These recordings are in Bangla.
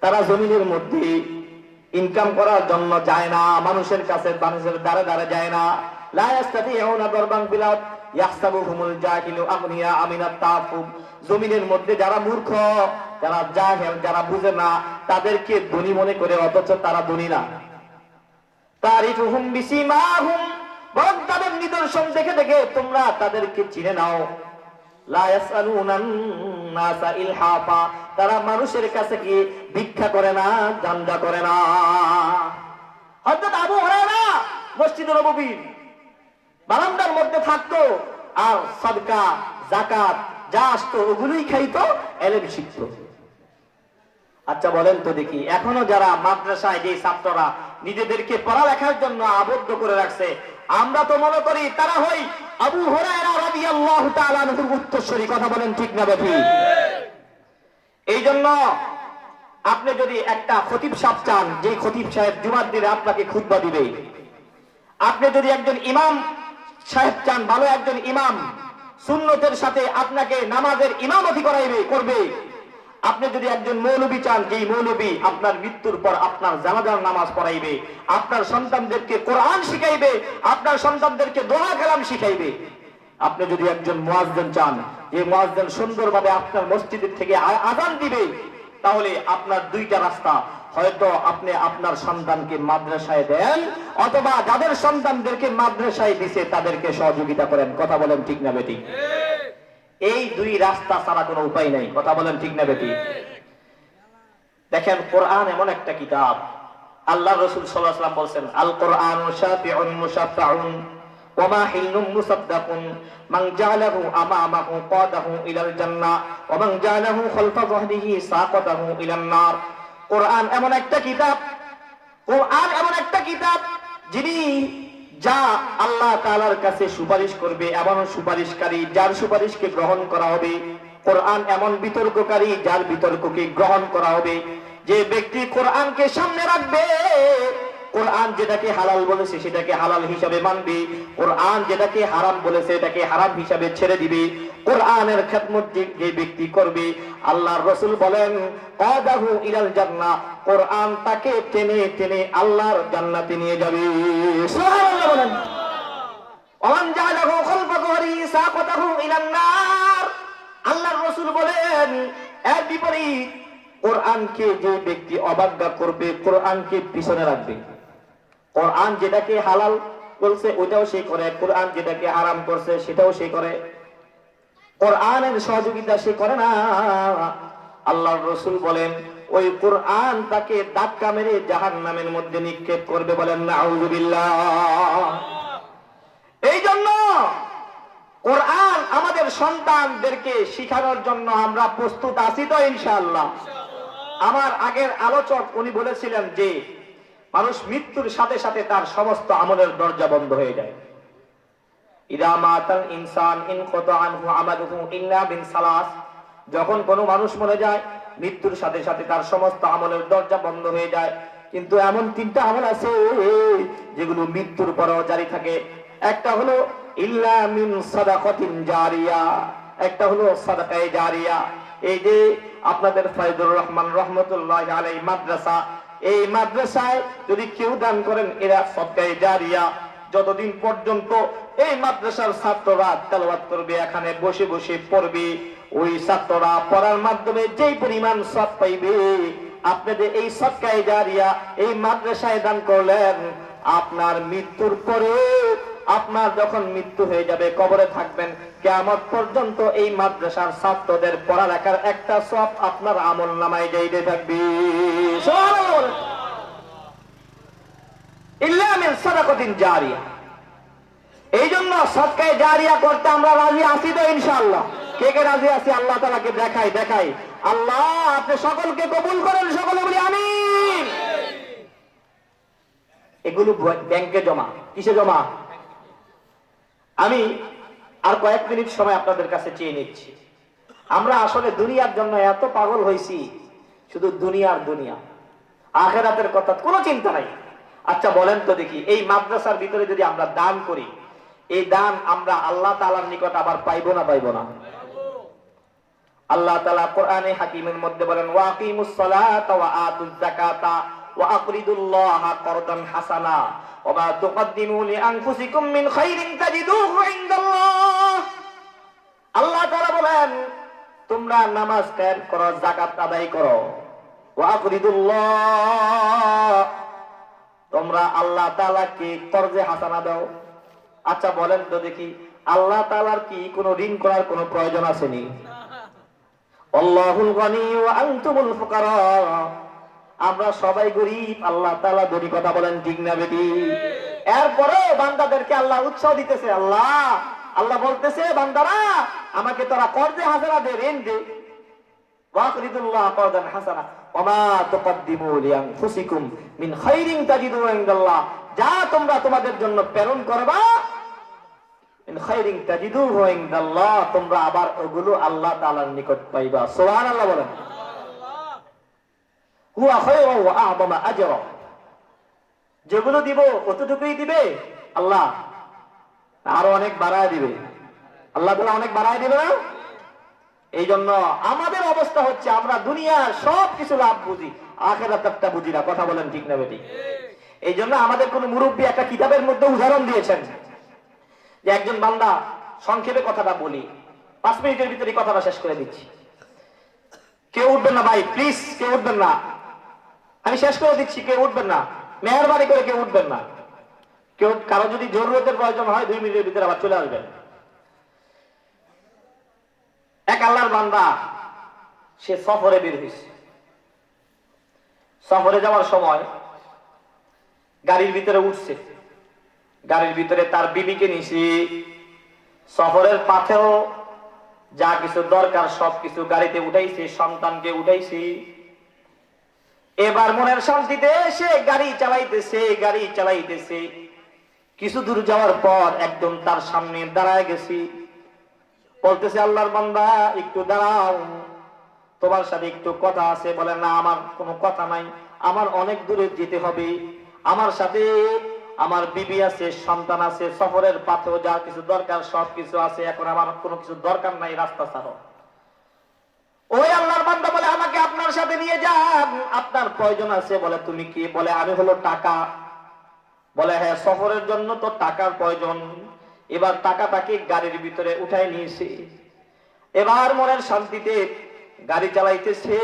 তারা জমিনের মধ্যে ইনকাম করার জন্য যায় না, মানুষের কাছে মানুষের দ্বারে দ্বারে যায় না। বুঝে না, তাদেরকে ধনী মনে করে, অথচ তারা ধনী না। তাদের নিদর্শন দেখে দেখে তোমরা তাদেরকে চিনে নাও। তারা মানুষের কাছে কি ভিক্ষা করে না জান্দা করে না? আবু মসজিদ নববীর বারান্দার মধ্যে থাকতো আর সদকা জাকাত যা আসতো ওগুলোই খাইতো, এলেম শিখতো। আচ্ছা বলেন তো দেখি, এখনও যারা মাদ্রাসায় যে ছাত্ররা নিজেদেরকে পড়ালেখার জন্য আবদ্ধ করে রাখছে আমরা তো মনে করি তারা হই আবু হুরায়রা কথা বলেন ঠিক না বেঠি? এই জন্য আপনি যদি একটা খতিব সাহেব চান যে খতিব সাহেব জুমার দিনে আপনাকে খুতবা দিবে। আপনি যদি একজন ইমাম সাহেব চান, ভালো একজন ইমাম, সুন্নতের সাথে আপনাকে নামাজের ইমামতি করাইবে, করবে। আপনি যদি একজন মৌলবী চান যে মৌলবী আপনার মৃত্যুর পর আপনার জানাজার নামাজ পড়াইবে, আপনার সন্তানদেরকে কোরআন শিখাইবে, আপনার সন্তানদেরকে দোয়া কালাম শিখাইবে। আপনি যদি একজন মুয়াজ্জিন চান, যে মুয়াজ্জিন সুন্দরভাবে আপনার মসজিদের থেকে আ- আজান দিবে, তাহলে আপনার দুইটা রাস্তা। হয়তো আপনি আপনার সন্তানকে মাদ্রাসায় দেন, অথবা যাদের সন্তানদেরকে মাদ্রাসায় দিছে তাদেরকে সহযোগিতা করেন। কথা বলেন ঠিক না বেটি এই দুই রাস্তা ছাড়া কোনো উপায় নাই। কথা বলেন ঠিক না বেটি? দেখেন, কোরআন এমন একটা কিতাব। আল্লাহ রসুল সাল্লাহ সাল্লাম বলছেন আল কোরআন মান মান এমন একটা কিতাব এমন একটা কিতাব, যিনি যা আল্লাহ তালার কাছে সুপারিশ করবে এমন সুপারিশকারী যার সুপারিশকে গ্রহণ করা হবে। কোরআন এমন বিতর্ককারী যার বিতর্ককে গ্রহণ করা হবে। যে ব্যক্তি কোরআনকে সামনে রাখবে কোরআন যেটাকে হালাল বলেছে সেটাকে হালাল হিসাবে মানবে। কোরআন যেটাকে হারাম বলেছে এটাকে হারাম হিসাবে ছেড়ে দিবে। কোরআনের খেদমত যে ব্যক্তি করবে, আল্লাহর রসুল বলেন, কাদাহু ইলাল জান্নাহ। কোরআন তাকে টেনে টেনে আল্লাহর জান্নাতে নিয়ে যাবে। আল্লাহর রাসূল বলেন, এর বিপরীত, কোরআনকে যে ব্যক্তি অবজ্ঞা করবে, কোরআনকে পিছনে রাখবে। কোরআন যেটাকে হালাল বলছে ওটাও সে করে। কোরআন যেটাকে হারাম করছে, সেটাও সে করে। কোরআনের সহযোগিতা সে করে না। আল্লাহর রসুল বলেন, ওই কোরআন তাকে ধাক্কা মেরে জাহান নামের মধ্যে নিক্ষেপ করবে বলেন না এই জন্য কোরআন আমাদের সন্তানদেরকে শিখানোর জন্য আমরা প্রস্তুত আছি তো, ইনশাআল্লাহ। আমার আগের আলোচক উনি বলেছিলেন যে মানুষ মৃত্যুর সাথে সাথে তার সমস্ত আমলের দরজা বন্ধ হয়ে যায়। ইনসান ইন আনহু আমালুহু ইল্লা বিন সালাস। যখন কোনো মানুষ মরে যায়, মৃত্যুর সাথে সাথে তার সমস্ত আমলের দরজা বন্ধ হয়ে যায়। কিন্তু এমন তিনটা আমল আছে যেগুলো মৃত্যুর পরেও জারি থাকে। একটা হলো, ইল্লা মিন সাদাকাতিন জারিয়া। একটা হলো, সাদাকায়ে জারিয়া। এই যে আপনাদের ফাইদুর রহমান রহমতুল্লাহ আলাই মাদ্রাসা এই মাদ্রাসায় যদি কেউ দান করেন, এরা সদকায়ে জারিয়া। যতদিন পর্যন্ত এই মাদ্রাসার ছাত্ররা তেলাওয়াত করবে, এখানে বসে বসে পড়বে, ওই ছাত্ররা পড়ার মাধ্যমে যেই পরিমাণ সব পাইবে, আপনাদের এই সৎকায় জারিয়া এই মাদ্রাসায় দান করলেন, আপনার মৃত্যুর পরে আপনার যখন মৃত্যু হয়ে যাবে, কবরে থাকবেন কেমন পর্যন্ত এই মাদ্রাসার ছাত্রদের পড়ালেখার একটা সব আপনার আমল নামায় যাইতে থাকবে। এই জন্য সৎকায় জারিয়া করতে আমরা রাজি তো কে কে রাজি আল্লাহ তালাকে দেখাই দেখাই। আল্লাহ আপনি সকলকে কবুল করেন, সকলে বলি আমিন। এগুলো ব্যাংকে জমা। কিসে জমা? আমি আর কয়েক মিনিট সময় আপনাদের কাছে চেয়ে নিচ্ছি। আমরা আসলে দুনিয়ার জন্য এত পাগল হয়েছি শুধু দুনিয়ার দুনিয়া। আখেরাতের কথা কোনো চিন্তা নাই। আচ্ছা বলেন তো দেখি, এই মাদ্রাসার ভিতরে যদি আমরা দান করি, এই দান আমরা আল্লাহ তালার নিকট আবার পাইবো না পাইবো না? আল্লাহ তাআলা কোরআনে হাকিমের মধ্যে বলেন তোমরা নামাজ করো তোমরা আল্লাহ তাআলাকে কর্জে হাসানা দাও। আচ্ছা বলেন তো দেখি, আল্লাহ তালার কি কোনো ঋণ করার কোনো প্রয়োজন আসেনি? আমরা সবাই গরিব, আল্লাহ তাআলা ধনী কথা বলেন, ঠিক না বেটি? এরপরে বান্দাদেরকে আল্লাহ উৎসাহ দিতেছে, আল্লাহ আল্লাহ বলতেছে, বান্দারা, আমাকে তোরা কর্জে হাসানা দে, ঋণ দে। যা তোমরা তোমাদের জন্য প্রেরণ করবা তোমরা আবার ওগুলো আল্লাহ নিকট পাইবা। বলেন। যেগুলো দিব অতটুকুই দিবে? আল্লাহ, আরও অনেক বাড়ায় দিবে। আল্লাহ অনেক বাড়ায় দিবে না? এই জন্য আমাদের অবস্থা হচ্ছে, আমরা দুনিয়ার সব কিছু লাভ বুঝি আখেরাতটা বুঝি না। কথা বলেন ঠিক না বেটি? এই জন্য আমাদের কোন মুরব্বী একটা কিতাবের মধ্যে উদাহরণ দিয়েছেন। যে একজন বান্দা, সংক্ষেপে কথাটা বলি, পাঁচ মিনিটের ভিতরে কথাটা শেষ করে দিচ্ছি। কেউ উঠবেন না ভাই, প্লিজ, কেউ উঠবেন না। আমি শেষ করে দিচ্ছি, কেউ উঠবেন না। মেহরবানি করে কেউ উঠবেন না। কেউ, কারও যদি জরুরতের প্রয়োজন হয়, দুই মিনিটের ভিতরে আবার চলে আসবেন। এক আল্লাহর বান্দা সে সফরে বের হয়েছে। সফরে যাওয়ার সময় গাড়ির ভিতরে উঠছে। গাড়ির ভিতরে তার বিবিকে নিছি সফরের পাথেও যা কিছু দরকার সব কিছু গাড়িতে উঠাইছি, সন্তানকে উঠাইছি। এবার মনের শান্তিতে সে গাড়ি চালাইতেছে গাড়ি চালাইতেছে। কিছু দূর যাওয়ার পর একদম তার সামনে দাঁড়ায় গেছি। বলতেছে, আল্লাহর বান্দা, একটু দাঁড়াও। তোমার সাথে একটু কথা আছে বলে না, আমার কোনো কথা নাই। আমার অনেক দূরে যেতে হবে। আমার সাথে আমার বিবি আছে, সন্তান আছে, সফরের পাথেও যা কিছু দরকার সব কিছু আছে। এখন আমার কোনো কিছু দরকার নাই রাস্তা ছাড়ো। ওই আল্লাহর বান্দা বলে, আমাকে আপনার সাথে নিয়ে যান। আপনার প্রয়োজন আছে। বলে, তুমি কি? বলে, আমি হলো টাকা। বলে হ্যাঁ সফরের জন্য তো টাকার প্রয়োজন। এবার টাকাটাকে গাড়ির ভিতরে উঠাই নিয়েছে। এবার মনের শান্তিতে গাড়ি চালাইতেছে,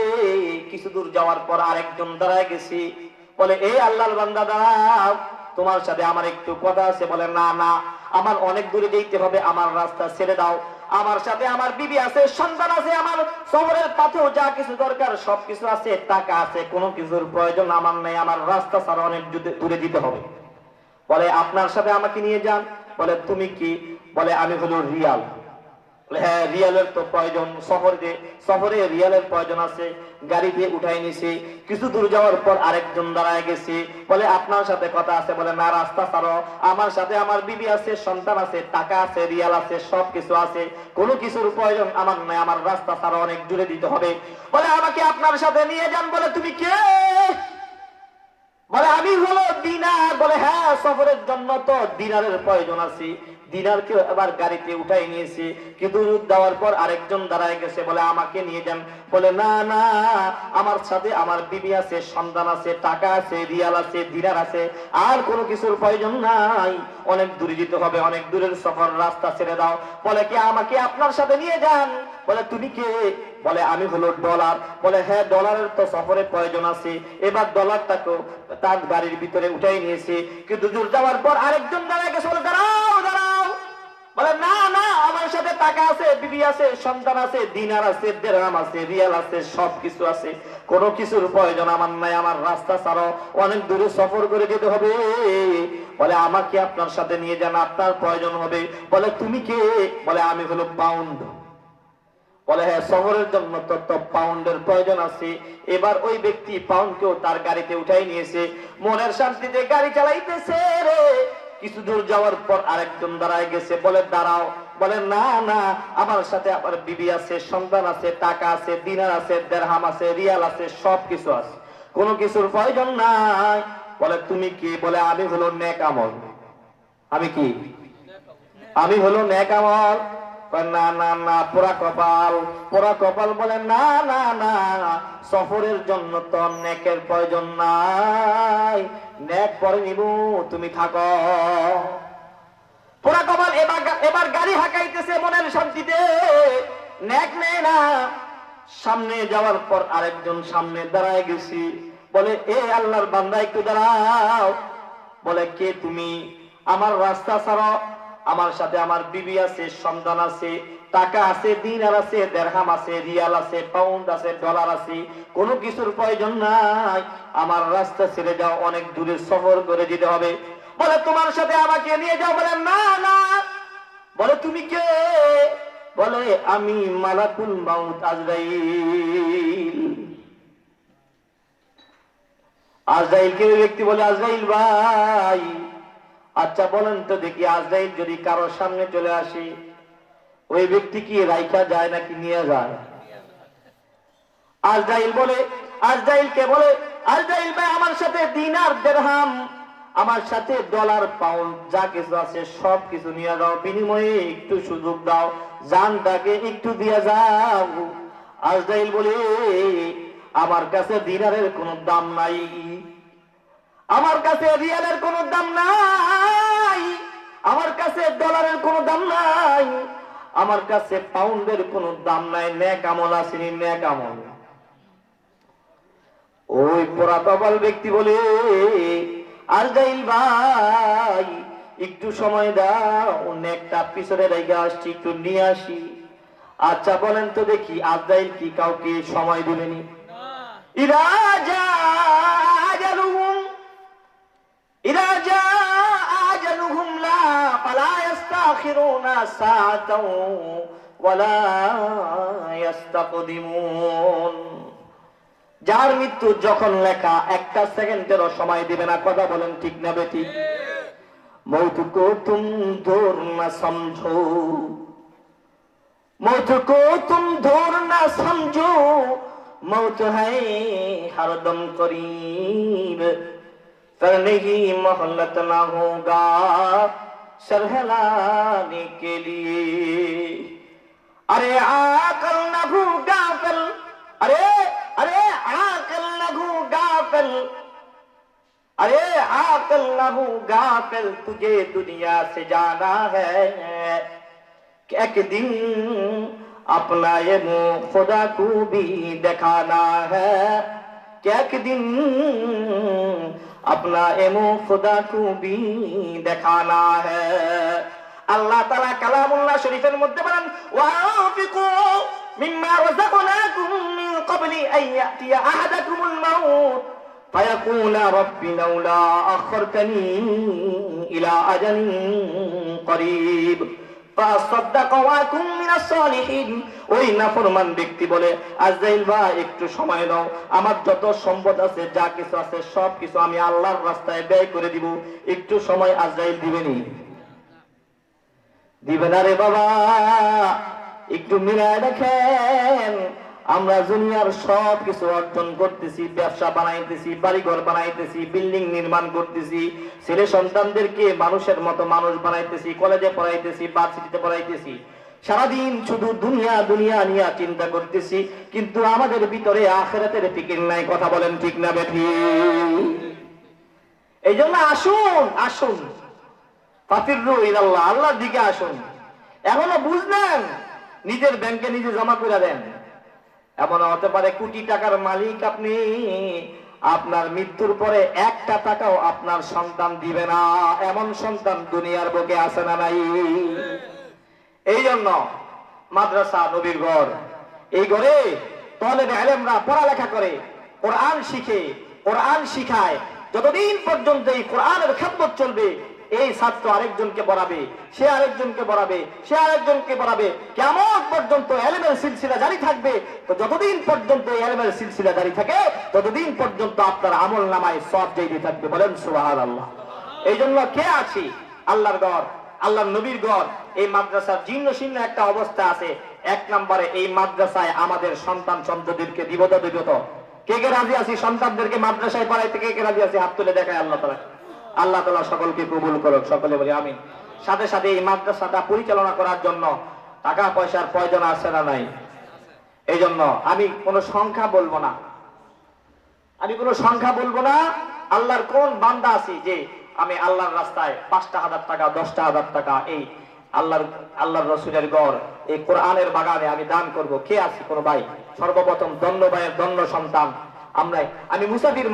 কিছু দূর যাওয়ার পর আরেকজন দাঁড়ায় গেছি। বলে এই আল্লাহর বান্দা দাঁড়াও তোমার সাথে আমার একটু কথা আছে। বলে, না না, আমার অনেক দূরে যেতে হবে, আমার রাস্তা ছেড়ে দাও। আমার সাথে আমার বিবি আছে, সন্তান আছে, আমার শহরের পাথেও যা কিছু দরকার সব কিছু আছে, টাকা আছে, কোনো কিছুর প্রয়োজন আমার নেই, আমার রাস্তা ছাড়া অনেক দূরে- দিতে হবে। বলে, আপনার সাথে আমাকে নিয়ে যান। বলে, তুমি কি? বলে, আমি হলো রিয়াল। হ্যাঁ রিয়ালের তো প্রয়োজন। শহরে শহরে রিয়ালের প্রয়োজন আছে। গাড়ি দিয়ে উঠাই নিছি। কিছু দূর যাওয়ার পর আরেকজন দাঁড়ায় গেছি। বলে, আপনার সাথে কথা আছে। বলে, না, রাস্তা ছাড়ো। আমার সাথে আমার বিবি আছে, সন্তান আছে, টাকা আছে, রিয়াল আছে সব কিছু আছে। কোনো কিছুর প্রয়োজন আমার নাই আমার রাস্তা ছাড়া। অনেক দূরে দিতে হবে। বলে, আমাকে আপনার সাথে নিয়ে যান। বলে, তুমি কে? বলে, আমি হলো দিনার। বলে হ্যাঁ সফরের জন্য তো দিনারের প্রয়োজন আছে। দিনারকে এবার গাড়িতে উঠাই নিয়েছি। কিন্তু দেওয়ার পর আরেকজন দাঁড়ায় গেছে। বলে, আমাকে নিয়ে যান। বলে, না না, আমার সাথে আমার বিবি আছে, সন্তান আছে, টাকা আছে, রিয়াল আছে, দিনার আছে। আর কোনো কিছুর প্রয়োজন নাই। অনেক দূরে যেতে হবে, অনেক দূরের সফর, রাস্তা ছেড়ে দাও। বলে, কি আমাকে আপনার সাথে নিয়ে যান? বলে, তুমি কে? বলে, আমি হলো ডলার। বলে হ্যাঁ ডলারের তো সফরে প্রয়োজন আছে। এবার ডলারটাকে তার গাড়ির ভিতরে উঠাই নিয়েছে। কিন্তু দূর যাওয়ার পর আরেকজন দাঁড়ায় গেছে, বলে, দাঁড়াও দাঁড়াও। বলে, না না, আমার সাথে টাকা আছে, বিবি আছে, সন্তান আছে, দিনার আছে, দেরাম আছে, রিয়াল আছে, সব কিছু আছে। কোনো কিছুর প্রয়োজন আমার নাই, আমার রাস্তা ছাড়ো, অনেক দূরে সফর করে যেতে হবে। বলে, আমাকে আপনার সাথে নিয়ে যান, আপনার প্রয়োজন হবে। বলে, তুমি কে? বলে, আমি হলো পাউন্ড। বলে হ্যাঁ শহরের জন্য তো তো পাউন্ডের প্রয়োজন আছে। এবার ওই ব্যক্তি পাউন্ডকেও তার গাড়িতে উঠাই নিয়েছে। মনের শান্তিতে গাড়ি চালাইতেছে রে। কিছু দূর যাওয়ার পর আরেকজন দাঁড়ায় গেছে। বলে, দাঁড়াও। বলে, না না, আমার সাথে আমার বিবি আছে, সন্তান আছে, টাকা আছে, দিনার আছে, দেড়হাম আছে, রিয়াল আছে সব কিছু আছে। কোনো কিছুর প্রয়োজন নাই। বলে, তুমি কি? বলে, আমি হলো নেক আমল আমি কি? আমি হলো নেক আমল না না না, পোড়া কপাল পোড়া কপাল বলে, না না না, সফরের জন্য তো নেকের প্রয়োজন নাই। নেক পরে নিব, তুমি থাকো। পোড়া কপাল, এবার এবার গাড়ি হাঁকাইতেছে মনের শান্তিতে। নেক নেই না। সামনে যাওয়ার পর আরেকজন সামনে দাঁড়ায় গেছি। বলে, এ আল্লাহর বান্দা, একটু দাঁড়াও। বলে, কে তুমি? আমার রাস্তা ছাড়ো। আমার সাথে আমার বিবি আছে, সন্তান আছে, টাকা আছে, দিনার আছে, দেড়হাম আছে, রিয়াল আছে, পাউন্ড আছে, ডলার আছে, কোনো কিছুর প্রয়োজন নাই। আমার রাস্তা ছেড়ে যাও, অনেক দূরে সফর করে যেতে হবে। বলে, তোমার সাথে আমাকে নিয়ে যাও? বলে, না না। বলে, তুমি কে? বলে, আমি মালাকুল মাউত আজরাইল। আজরাইল কে ব্যক্তি বলে? আজরাইল ভাই। আচ্ছা বলেন তো দেখি আজরাইল যদি কারোর সামনে চলে আসে, ওই ব্যক্তি কি রাইখা যায় নাকি নিয়ে যায়? আজরাইল বলে, আজরাইল কে বলে? আজরাইল ভাই, আমার সাথে দিনার দেড়হাম, আমার সাথে ডলার, পাউন্ড, যা কিছু আছে, সব কিছু নিয়ে যাও, বিনিময়ে একটু সুযোগ দাও জানটাকে একটু দিয়ে যাও। আজরাইল বলে, আমার কাছে দিনারের কোনো দাম নাই। আমার কাছে রিয়ালের কোনো দাম নাই। আমার কাছে ডলারের কোনো দাম নাই। আমার কাছে পাউন্ডের কোনো দাম নাই ন্যাক আমল আসেনি ন্যাক আমল। ওই পোড়াকপাল ব্যক্তি বলে আর যাইল ভাই একটু সময় দাও নেকটা পিছনে রেখে আসছি একটু নিয়ে আসি। আচ্ছা বলেন তো দেখি আজরাইল কি কাউকে সময় দিবেনি? ইরাজা আজালুহুম فلا يستأخرون ساعة ولا يستقدمون যার মৃত্যু যখন লেখা একটা সেকেন্ডেরও সময় দিবে না কথা বলেন ঠিক না বেটি মৌত কো তুম দূর না সমঝো मौत को तुम दूर न समझो मौत है हरदम करीब करने की मोहलत ना होगा सरहलाने के लिए। अरे, आकल न भू गाफिल अरे अरे, आकल न भू गाफिल अरे, आकल न भू गाफिल तुझे दुनिया से जाना है। एक दिन अपना ये मुँह खुदा को भी दिखाना है। एक दिन अपना ये मुंह खुदा को भी দেখানা है আল্লাহ তাআলা কালামুল্লাহ শরীফের মধ্যে বলেন ওয়াফিকু মিম্মা রাযাকনাকুম মিন ক্বাবলি আন ইয়াতিয়া আহাদাকুমুল মাউত فيقول رب لولا أخرتني إلى أجل قريب فأصدق وأكن من الصالحين ওই নাফরমান ব্যক্তি বলে, আজরাইল ভাই, একটু সময় দাও আমার যত সম্পদ আছে, যা কিছু আছে, সব কিছু আমি আল্লাহর রাস্তায় ব্যয় করে দিব। একটু সময় আজরাইল দিবেনি দিবে না রে বাবা। একটু মিলায় দেখেন, আমরা দুনিয়ার সব কিছু অর্জন করতেছি, ব্যবসা বানাইতেছি, বাড়িঘর বানাইতেছি, বিল্ডিং নির্মাণ করতেছি, ছেলে সন্তানদেরকে মানুষের মতো মানুষ বানাইতেছি, কলেজে পড়াইতেছি, ভার্সিটিতে পড়াইতেছি। সারাদিন শুধু দুনিয়া দুনিয়া নিয়ে চিন্তা করতেছি, কিন্তু আমাদের ভিতরে আখেরাতের ফিকির নাই, কথা বলেন ঠিক না বেঠি? এই জন্য আসুন। আসুন ফাফিরু আল্লাহর দিকে আসুন। এখনও বুঝলেন? নিজের ব্যাংকে নিজে জমা করে দেন। এমন হতে পারে কোটি টাকার মালিক আপনি, আপনার মৃত্যুর পরে একটা টাকাও আপনার সন্তান দিবে না। এমন সন্তান দুনিয়ার বুকে আছে না নাই? এই জন্য মাদ্রাসা, নবীর ঘর। এই ঘরে তলে আলেমরা পড়ালেখা করে, কোরআন শিখে, কোরআন শিখায়। যতদিন পর্যন্ত এই কোরআনের খেদমত চলবে, এই ছাত্র আরেকজনকে পড়াবে, সে আরেকজনকে পড়াবে, সে আরেকজনকে পড়াবে। কেমন পর্যন্ত এলেমের সিলসিলা জারি থাকবে। তো যতদিন পর্যন্ত এলেমের সিলসিলা জারি থাকে, ততদিন পর্যন্ত আপনার আমল নামায় সব জায়গা থাকবে। বলেন সুবাহ আল্লাহ এই জন্য কে আছি? আল্লাহর গড় আল্লাহর নবীর গড় এই মাদ্রাসার জীর্ণ শীর্ণ একটা অবস্থা আছে। এক নম্বরে এই মাদ্রাসায় আমাদের সন্তান সন্ততিদেরকে দিবত দিবত কে কে রাজি আছি? সন্তানদেরকে মাদ্রাসায় পড়াইতে কে কে রাজি আছি? হাত তুলে দেখায় আল্লাহ তালা আল্লাহ তালা সকলকে কবুল করুক, সকলে বলি আমিন। সাথে সাথে এই মাদ্রাসাটা পরিচালনা করার জন্য টাকা পয়সার প্রয়োজন আছে না নাই? এই জন্য আমি কোনো সংখ্যা বলব না। আমি কোনো সংখ্যা বলব না। আল্লাহর কোন বান্দা আছি যে আমি আল্লাহর রাস্তায় পাঁচটা হাজার টাকা, দশটা হাজার টাকা এই আল্লাহর আল্লাহর রসুলের গড় এই কোরআনের বাগানে আমি দান করব। কে আছি? কোনো ভাই? সর্বপ্রথম দন্য ভাইয়ের দণ্ড সন্তান। আমরা, আমি মুসাফির